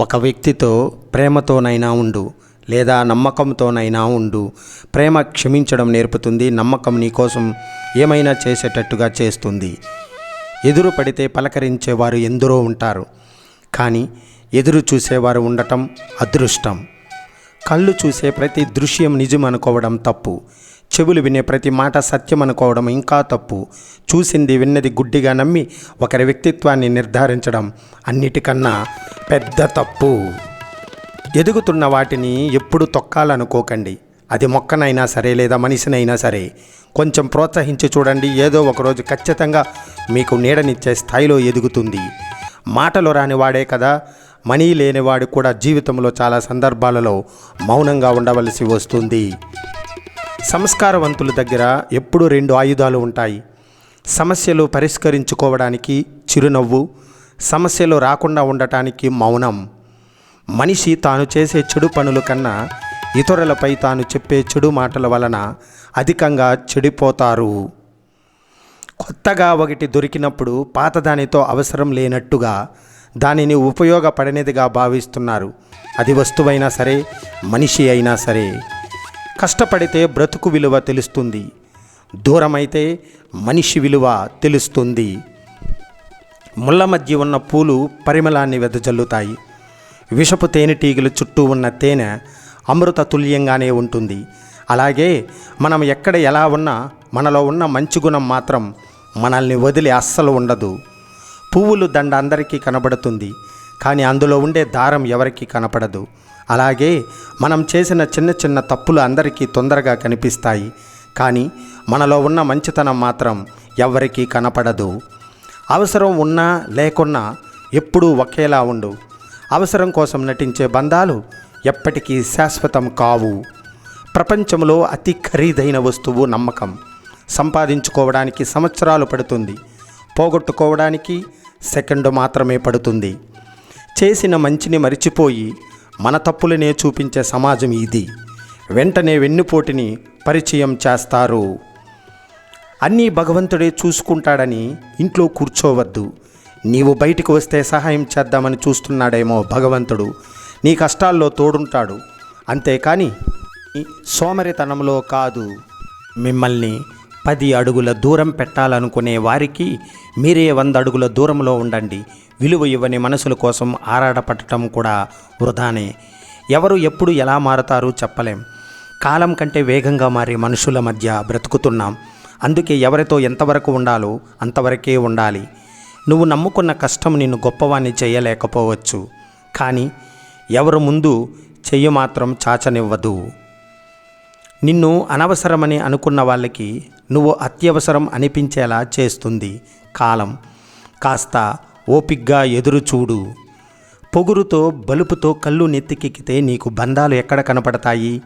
ఒక వ్యక్తితో ప్రేమతోనైనా ఉండు లేదా నమ్మకంతోనైనా ఉండు. ప్రేమ క్షమించడం నేర్పుతుంది నమ్మకం నీకోసం ఏమైనా చేసేటట్టుగా చేస్తుంది. ఎదురు పడితే పలకరించేవారు ఎందరో ఉంటారు కానీ ఎదురు చూసేవారు ఉండటం అదృష్టం. కళ్ళు చూసే ప్రతి దృశ్యం నిజం అనుకోవడం తప్పు. చెవులు వినే ప్రతి మాట సత్యం అనుకోవడం ఇంకా తప్పు. చూసింది విన్నది గుడ్డిగా నమ్మి ఒకరి వ్యక్తిత్వాన్ని నిర్ధారించడం అన్నిటికన్నా పెద్ద తప్పు. ఎదుగుతున్న వాటిని ఎప్పుడు తొక్కాలనుకోకండి. అది మొక్కనైనా సరే లేదా మనిషినైనా సరే. కొంచెం ప్రోత్సహించి చూడండి ఏదో ఒకరోజు ఖచ్చితంగా మీకు నీడనిచ్చే స్థాయిలో ఎదుగుతుంది. మాటలు రానివాడే కదా. మనీ లేనివాడు కూడా జీవితంలో చాలా సందర్భాలలో మౌనంగా ఉండవలసి వస్తుంది. సంస్కారవంతుల దగ్గర ఎప్పుడూ రెండు ఆయుధాలు ఉంటాయి. సమస్యలు పరిష్కరించుకోవడానికి చిరునవ్వు సమస్యలు రాకుండా ఉండటానికి మౌనం. మనిషి తాను చేసే చెడు పనుల కన్నా ఇతరులపై తాను చెప్పే చెడు మాటల వలన అధికంగా చెడిపోతారు. కొత్తగా ఒకటి దొరికినప్పుడు పాతదానితో అవసరం లేనట్టుగా దానిని ఉపయోగపడనిదిగా భావిస్తున్నారు. అది వస్తువైనా సరే మనిషి అయినా సరే. కష్టపడితే బ్రతుకు విలువ తెలుస్తుంది. దూరమైతే మనిషి విలువ తెలుస్తుంది. ముళ్ళ మధ్య ఉన్న పూలు పరిమళాన్ని వెదజల్లుతాయి. విషపు తేనెటీగలు చుట్టూ ఉన్న తేనె అమృత తుల్యంగానే ఉంటుంది. అలాగే మనం ఎక్కడ ఎలా ఉన్నా మనలో ఉన్న మంచి గుణం మాత్రం మనల్ని వదిలి అస్సలు ఉండదు. పువ్వులు దండ అందరికీ కనబడుతుంది. కానీ అందులో ఉండే దారం ఎవరికీ కనపడదు. అలాగే మనం చేసిన చిన్న చిన్న తప్పులు అందరికీ తొందరగా కనిపిస్తాయి. కానీ మనలో ఉన్న మంచితనం మాత్రం ఎవరికీ కనపడదు. అవసరం ఉన్నా లేకున్నా ఎప్పుడూ ఒకేలా ఉండు. అవసరం కోసం నటించే బంధాలు ఎప్పటికీ శాశ్వతం కావు. ప్రపంచంలో అతి ఖరీదైన వస్తువు నమ్మకం. సంపాదించుకోవడానికి సంవత్సరాలు పడుతుంది. పోగొట్టుకోవడానికి సెకండ్ మాత్రమే పడుతుంది. చేసిన మంచిని మరిచిపోయి మన తప్పులనే చూపించే సమాజం ఇది. వెంటనే వెన్నుపోటిని పరిచయం చేస్తారు. అన్నీ భగవంతుడే చూసుకుంటాడని ఇంట్లో కూర్చోవద్దు. నీవు బయటికి వస్తే సహాయం చేద్దామని చూస్తున్నాడేమో భగవంతుడు. నీ కష్టాల్లో తోడుంటాడు. అంతేకాని సోమరితనంలో కాదు. మిమ్మల్ని పది అడుగుల దూరం పెట్టాలనుకునే వారికి మీరే వంద అడుగుల దూరంలో ఉండండి. విలువ ఇవ్వని మనసుల కోసం ఆరాటపడటం కూడా వృధానే. ఎవరు ఎప్పుడు ఎలా మారతారో చెప్పలేం. కాలం కంటే వేగంగా మారే మనుషుల మధ్య బ్రతుకుతున్నాం. అందుకే ఎవరితో ఎంతవరకు ఉండాలో అంతవరకే ఉండాలి. నువ్వు నమ్ముకున్న కష్టం నిన్ను గొప్పవాణ్ణి చేయలేకపోవచ్చు. కానీ ఎవరు ముందు చెయ్యి మాత్రం చాచనివ్వదు. నిన్ను అనవసరమని అనుకున్న వాళ్ళకి నువ్వు అత్యవసరం అనిపించేలా చేస్తుంది. కాలం కాస్త ఓపిగ్గా ఎదురు చూడు పొగురుతో బలుపుతో కళ్ళు నెత్తికెక్కితే నీకు బంధాలు ఎక్కడ కనపడతాయి?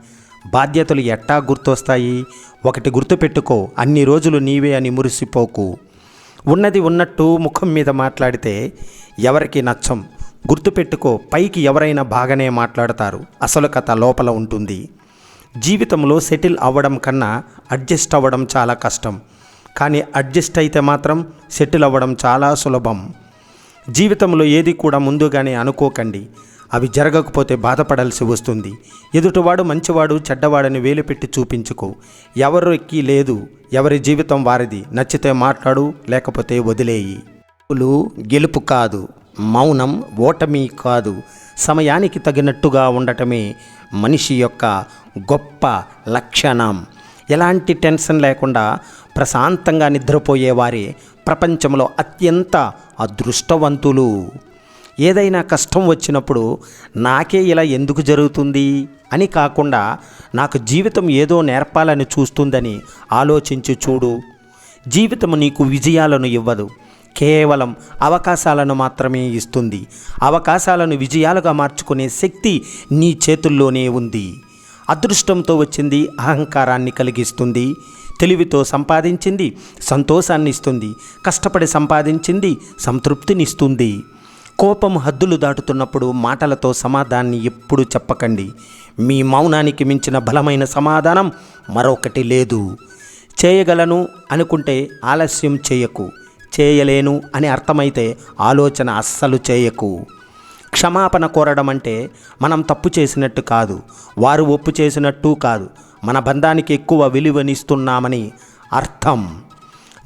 బాధ్యతలు ఎట్టా గుర్తొస్తాయి? ఒకటి గుర్తుపెట్టుకో అన్ని రోజులు నీవే అని మురిసిపోకు. ఉన్నది ఉన్నట్టు ముఖం మీద మాట్లాడితే ఎవరికి నచ్చం? గుర్తుపెట్టుకో పైకి ఎవరైనా బాగానే మాట్లాడతారు. అసలు కథ లోపల ఉంటుంది. జీవితంలో సెటిల్ అవ్వడం కన్నా అడ్జస్ట్ అవ్వడం చాలా కష్టం. కానీ అడ్జస్ట్ అయితే మాత్రం సెటిల్ అవ్వడం చాలా సులభం. జీవితంలో ఏది కూడా ముందుగానే అనుకోకండి. అవి జరగకపోతే బాధపడాల్సి వస్తుంది. ఎదుటివాడు మంచివాడు చెడ్డవాడని వేలు పెట్టి చూపించుకో. ఎవరికి లేదు. ఎవరి జీవితం వారిది. నచ్చితే మాట్లాడు లేకపోతే వదిలేయి. గెలుపులు గెలుపు కాదు. మౌనం ఓటమి కాదు. సమయానికి తగినట్టుగా ఉండటమే మనిషి యొక్క గొప్ప లక్షణం. ఎలాంటి టెన్షన్ లేకుండా ప్రశాంతంగా నిద్రపోయేవారే ప్రపంచంలో అత్యంత అదృష్టవంతులు. ఏదైనా కష్టం వచ్చినప్పుడు నాకే ఇలా ఎందుకు జరుగుతుంది? అని కాకుండా నాకు జీవితం ఏదో నేర్పాలని చూస్తుందని ఆలోచించి చూడు. జీవితం నీకు విజయాలను ఇవ్వదు. కేవలం అవకాశాలను మాత్రమే ఇస్తుంది. అవకాశాలను విజయాలుగా మార్చుకునే శక్తి నీ చేతుల్లోనే ఉంది. అదృష్టంతో వచ్చింది అహంకారాన్ని కలిగిస్తుంది తెలివితో సంపాదించింది సంతోషాన్ని ఇస్తుంది కష్టపడి సంపాదించింది సంతృప్తినిస్తుంది. కోపం హద్దులు దాటుతున్నప్పుడు మాటలతో సమాధాన్ని ఎప్పుడు చెప్పకండి. మీ మౌనానికి మించిన బలమైన సమాధానం మరొకటి లేదు. చేయగలను అనుకుంటే ఆలస్యం చేయకు. చేయలేను అని అర్థమైతే ఆలోచన అస్సలు చేయకు. క్షమాపణ కోరడం అంటే మనం తప్పు చేసినట్టు కాదు వారు ఒప్పు చేసినట్టు కాదు మన బంధానికి ఎక్కువ విలువనిస్తున్నామని అర్థం.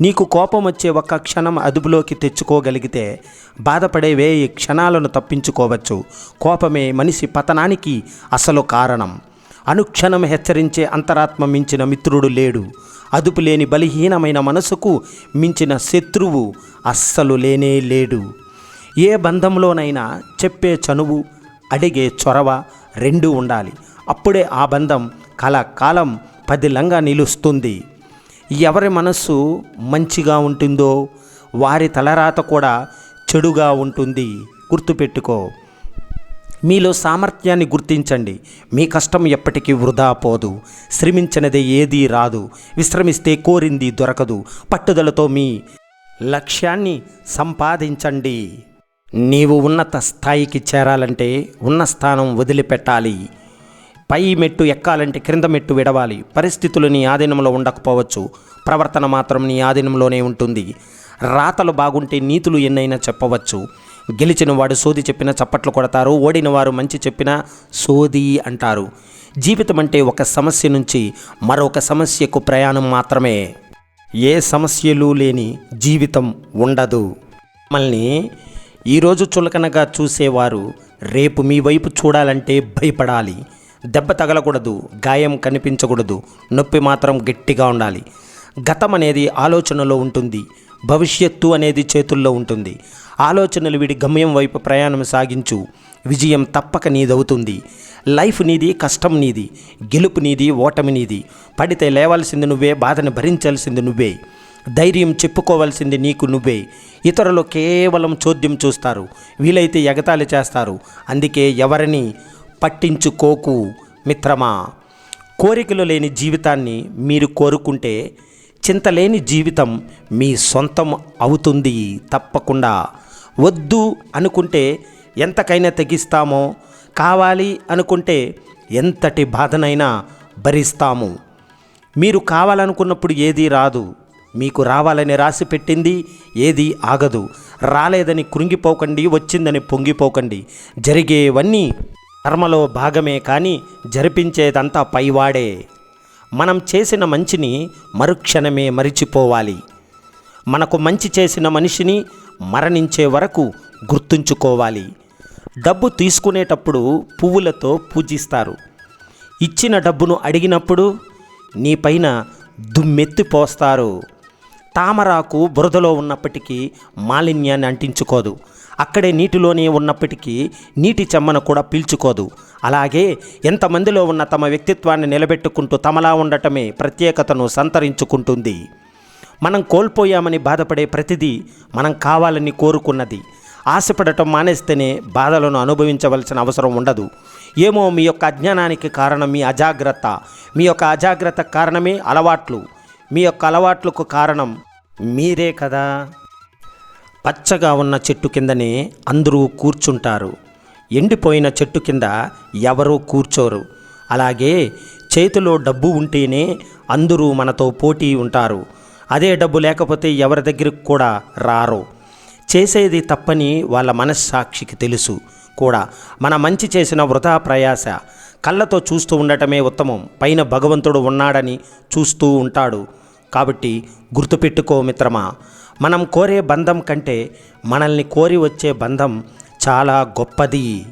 నీకు కోపం వచ్చే ఒక్క క్షణం అదుపులోకి తెచ్చుకోగలిగితే బాధపడే వేయి క్షణాలను తప్పించుకోవచ్చు. కోపమే మనిషి పతనానికి అసలు కారణం. అనుక్షణం హెచ్చరించే అంతరాత్మ మించిన మిత్రుడు లేడు. అదుపు లేని బలహీనమైన మనసుకు మించిన శత్రువు అస్సలు లేనే లేడు. ఏ బంధంలోనైనా చెప్పే చనువు అడిగే చొరవ రెండూ ఉండాలి. అప్పుడే ఆ బంధం కలకాలం పదిలంగా నిలుస్తుంది. ఎవరి మనస్సు మంచిగా ఉంటుందో వారి తలరాత కూడా చెడుగా ఉంటుంది. గుర్తుపెట్టుకో. మీలో సామర్థ్యాన్ని గుర్తించండి. మీ కష్టం ఎప్పటికీ వృధా పోదు. శ్రమించినదే ఏదీ రాదు. విశ్రమిస్తే కోరింది దొరకదు. పట్టుదలతో మీ లక్ష్యాన్ని సంపాదించండి. నీవు ఉన్నత స్థాయికి చేరాలంటే ఉన్న స్థానం వదిలిపెట్టాలి. పై మెట్టు ఎక్కాలంటే క్రింద మెట్టు విడవాలి. పరిస్థితులు నీ ఆధీనంలో ఉండకపోవచ్చు. ప్రవర్తన మాత్రం నీ ఆధీనంలోనే ఉంటుంది. రాతలు బాగుంటే నీతులు ఎన్నైనా చెప్పవచ్చు. గెలిచిన వాడు సోది చెప్పిన చప్పట్లు కొడతారు ఓడిన వారు మంచి చెప్పిన సోది అంటారు. జీవితం అంటే ఒక సమస్య నుంచి మరొక సమస్యకు ప్రయాణం మాత్రమే. ఏ సమస్యలు లేని జీవితం ఉండదు. మమ్మల్ని ఈరోజు చులకనగా చూసేవారు రేపు మీ వైపు చూడాలంటే భయపడాలి. దెబ్బ తగలకూడదు గాయం కనిపించకూడదు నొప్పి మాత్రం గట్టిగా ఉండాలి. గతం అనేది ఆలోచనలో ఉంటుంది. భవిష్యత్తు అనేది చేతుల్లో ఉంటుంది. ఆలోచనలు వీడి గమ్యం వైపు ప్రయాణం సాగించు. విజయం తప్పక నీదవుతుంది. లైఫ్ నీది కష్టం నీది గెలుపు నీది ఓటమి నీది. పడితే లేవాల్సింది నువ్వే బాధను భరించాల్సింది నువ్వే. ధైర్యం చెప్పుకోవాల్సింది నీకు నువ్వే. ఇతరులు కేవలం చోద్యం చూస్తారు. వీలైతే ఎగతాళి చేస్తారు. అందుకే ఎవరిని పట్టించుకోకు మిత్రమా. కోరికలు లేని జీవితాన్ని మీరు కోరుకుంటే చింతలేని జీవితం మీ సొంతం అవుతుంది తప్పకుండా. వద్దు అనుకుంటే ఎంతకైనా తెగిస్తామో. కావాలి అనుకుంటే ఎంతటి బాధనైనా భరిస్తాము. మీరు కావాలనుకున్నప్పుడు ఏదీ రాదు. మీకు రావాలని రాసి పెట్టింది ఏది ఆగదు. రాలేదని కృంగిపోకండి వచ్చిందని పొంగిపోకండి. జరిగేవన్నీ కర్మలో భాగమే కానీ జరిపించేదంతా పైవాడే. మనం చేసిన మంచిని మరుక్షణమే మరిచిపోవాలి. మనకు మంచి చేసిన మనిషిని మరణించే వరకు గుర్తుంచుకోవాలి. డబ్బు తీసుకునేటప్పుడు పువ్వులతో పూజిస్తారు. ఇచ్చిన డబ్బును అడిగినప్పుడు నీపైన పైన దుమ్మెత్తిపోస్తారు. తామరాకు బురదలో ఉన్నప్పటికీ మాలిన్యాన్ని అంటించుకోదు. అక్కడే నీటిలోనే ఉన్నప్పటికీ నీటి చెమ్మను కూడా పీల్చుకోదు. అలాగే ఎంతమందిలో ఉన్న తమ వ్యక్తిత్వాన్ని నిలబెట్టుకుంటూ తమలా ఉండటమే ప్రత్యేకతను సంతరించుకుంటుంది. మనం కోల్పోయామని బాధపడే ప్రతిదీ మనం కావాలని కోరుకున్నది. ఆశపడటం మానేస్తేనే బాధలను అనుభవించవలసిన అవసరం ఉండదు. ఏమో మీ యొక్క అజ్ఞానానికి కారణం మీ అజాగ్రత్త. మీ యొక్క అజాగ్రత్త కారణమే అలవాట్లు. మీ యొక్క అలవాట్లకు కారణం మీరే కదా. పచ్చగా ఉన్న చెట్టు కిందనే అందరూ కూర్చుంటారు. ఎండిపోయిన చెట్టు కింద ఎవరూ కూర్చోరు. అలాగే చేతిలో డబ్బు ఉంటేనే అందరూ మనతో పోటీ ఉంటారు. అదే డబ్బు లేకపోతే ఎవరి దగ్గరికి కూడా రారు. చేసేది తప్పని వాళ్ళ మనస్సాక్షికి తెలుసు. కూడా మన మంచి చేసిన వృధా ప్రయాస. కళ్ళతో చూస్తూ ఉండటమే ఉత్తమం. పైన భగవంతుడు ఉన్నాడని చూస్తూ ఉంటాడు. కాబట్టి గుర్తుపెట్టుకో మిత్రమా మనం కోరే బంధం కంటే మనల్ని కోరి వచ్చే బంధం చాలా గొప్పది.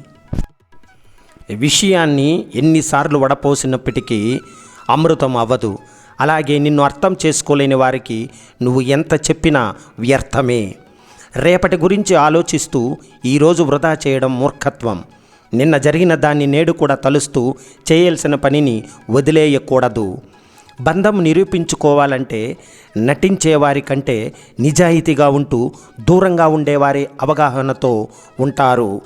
విషయాన్ని ఎన్నిసార్లు వడపోసినప్పటికీ అమృతం అవ్వదు. అలాగే నిన్ను అర్థం చేసుకోలేని వారికి నువ్వు ఎంత చెప్పినా వ్యర్థమే. రేపటి గురించి ఆలోచిస్తూ ఈరోజు వృధా చేయడం మూర్ఖత్వం. నిన్న జరిగిన దాన్ని నేడు కూడా తలుస్తూ చేయాల్సిన పనిని వదిలేయకూడదు. బంధం నిరూపించుకోవాలంటే నటించేవారి కంటే నిజాయితీగా ఉంటూ దూరంగా ఉండేవారి అవగాహనతో ఉంటారు.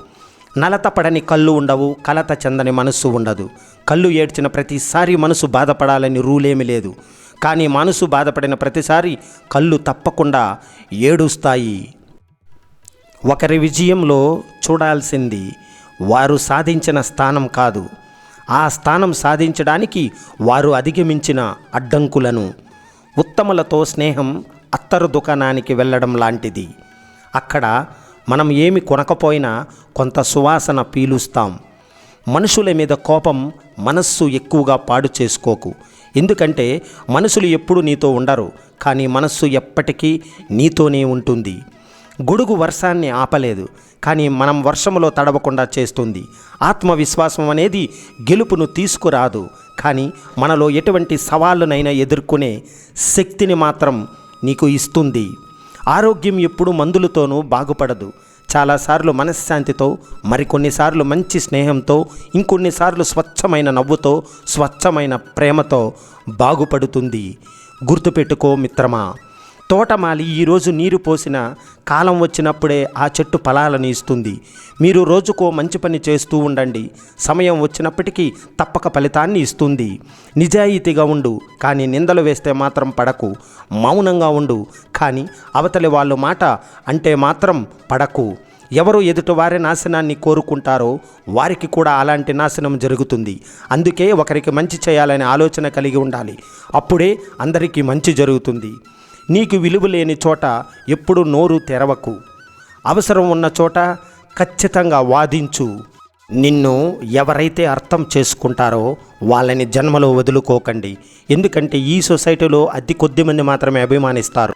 నలత పడని కళ్ళు ఉండవు కలత చెందని మనస్సు ఉండదు. కళ్ళు ఏడ్చిన ప్రతిసారి మనసు బాధపడాలని రూలేమి లేదు. కానీ మనసు బాధపడిన ప్రతిసారి కళ్ళు తప్పకుండా ఏడుస్తాయి. ఒకరి విజయంలో చూడాల్సింది వారు సాధించిన స్థానం కాదు. ఆ స్థానం సాధించడానికి వారు అధిగమించిన అడ్డంకులను. ఉత్తములతో స్నేహం అత్తరు దుకాణానికి వెళ్ళడం లాంటిది. అక్కడ మనం ఏమి కొనకపోయినా కొంత సువాసన పీలుస్తాం. మనుషుల మీద కోపం మనస్సు ఎక్కువగా పాడు చేసుకోకు. ఎందుకంటే మనుషులు ఎప్పుడు నీతో ఉండరు. కానీ మనస్సు ఎప్పటికీ నీతోనే ఉంటుంది. గొడుగు వర్షాన్ని ఆపలేదు కానీ మనం వర్షములో తడవకుండా చేస్తుంది. ఆత్మవిశ్వాసం అనేది గెలుపును తీసుకురాదు కానీ మనలో ఎటువంటి సవాళ్ళనైనా ఎదుర్కొనే శక్తిని మాత్రం నీకు ఇస్తుంది. ఆరోగ్యం ఎప్పుడు మందులతోనూ బాగుపడదు. చాలాసార్లు మనశ్శాంతితో మరికొన్నిసార్లు మంచి స్నేహంతో ఇంకొన్నిసార్లు స్వచ్ఛమైన నవ్వుతో స్వచ్ఛమైన ప్రేమతో బాగుపడుతుంది. గుర్తుపెట్టుకో మిత్రమా తోటమాలి ఈరోజు నీరు పోసిన కాలం వచ్చినప్పుడే ఆ చెట్టు ఫలాలను ఇస్తుంది. మీరు రోజుకో మంచి పని చేస్తూ ఉండండి. సమయం వచ్చినప్పటికీ తప్పక ఫలితాన్ని ఇస్తుంది. నిజాయితీగా ఉండు కానీ నిందలు వేస్తే మాత్రం పడకు. మౌనంగా ఉండు కానీ అవతలి వాళ్ళు మాట అంటే మాత్రం పడకు. ఎవరు ఎదుటివారి నాశనాన్ని కోరుకుంటారో వారికి కూడా అలాంటి నాశనం జరుగుతుంది. అందుకే ఒకరికి మంచి చేయాలనే ఆలోచన కలిగి ఉండాలి. అప్పుడే అందరికీ మంచి జరుగుతుంది. నీకు విలువ లేని చోట ఎప్పుడు నోరు తెరవకు. అవసరం ఉన్న చోట ఖచ్చితంగా వాదించు. నిన్ను ఎవరైతే అర్థం చేసుకుంటారో వాళ్ళని జన్మలో వదులుకోకండి. ఎందుకంటే ఈ సొసైటీలో అతి కొద్ది మంది మాత్రమే అభిమానిస్తారు.